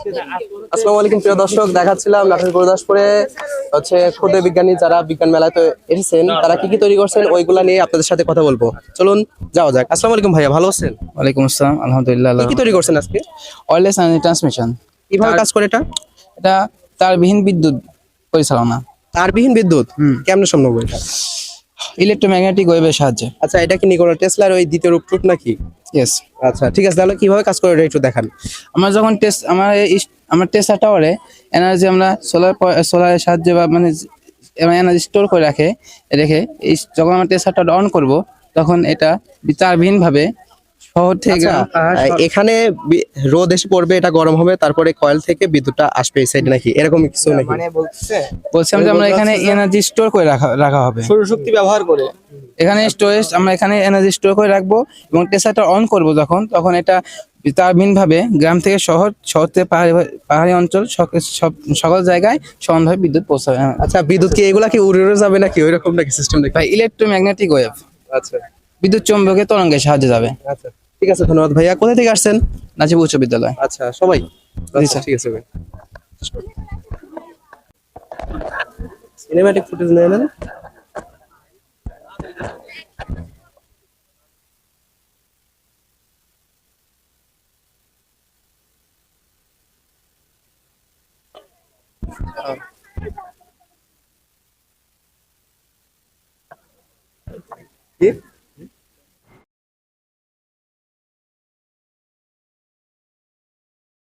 আসসালামু আলাইকুম প্রিয় দর্শক দেখাচ্ছিলাম নাটোর গুরুদাসপুরে হচ্ছে ক্ষুদে বিজ্ঞানী যারা বিজ্ঞান মেলায় এসেছেন তারা কি কি তৈরি করছেন ওইগুলা নিয়ে আপনাদের সাথে কথা বলব। চলুন যাওয়া যাক। আসসালামু আলাইকুম ভাইয়া ভালো আছেন? ওয়ালাইকুম আসসালাম আলহামদুলিল্লাহ কি কি তৈরি করছেন আজকে? And transmission. কীভাবে কাজ করে এটা? এটা তারবিহীন বিদ্যুৎ পরিচালনা। তারবিহীন বিদ্যুৎ? হুম। কেমন সম্ভব এটা? ইলেকট্রোম্যাগনেটিক ওয়েভের সাহায্যে। আচ্ছা এটা কি নিকোলা টেসলার ওই দ্বিতীয় রূপ টুপ নাকি? ইয়েস আচ্ছা ঠিক আছে তাহলে কীভাবে কাজ করে এটা একটু দেখান। আমরা যখন টেস্ট আমার আমার টেস্টার টাওয়ারে এনার্জি আমরা সোলার সোলারের সাহায্যে বা মানে এনার্জি স্টোর করে রাখে রেখে এই যখন আমরা টেস্টারটা অন করব তখন এটা তারবিহীন ভাবে শহর থেকে আচ্ছা, এখানে রোদ এসে পড়বে এটা গরম হবে তারপরে কয়েল থেকে বিদ্যুৎটা আসবে এই সাইডে নাকি? এরকম কিছু নাকি? বলছিলাম যে আমরা এখানে এনার্জি স্টোর করে রাখা রাখা হবে। সৌরশক্তি ব্যবহার করে। এখানে স্টোরেজ আমরা এখানে এনার্জি স্টোর করে রাখব এবং টেসারটা অন করব যখন তখন এটা তারবিহীন ভাবে গ্রাম থেকে শহর শহর থেকে পাহাড়ি পাহাড়ি অঞ্চল সব সকল জায়গায় সমানভাবে বিদ্যুৎ পৌঁছাবে। হ্যাঁ। আচ্ছা বিদ্যুৎ কি এগুলা কি উড়ে উড়ে যাবে নাকি? ওই রকম নাকি সিস্টেম নাকি? ভাই ইলেকট্রোম্যাগনেটিক ওয়েভ আচ্ছা। বিদ্যুৎ চৌম্বকের তরঙ্গের সাহায্যে যাবে। আচ্ছা। ঠিক আছে ধন্যবাদ ভাইয়া। কোথা থেকে আসছেন? নাজিব উচ্চ বিদ্যালয়। আচ্ছা সবাই? আচ্ছা ঠিক আছে ভাই। সিনেম্যাটিক ফুটেজ নিয়ে নেন। কি?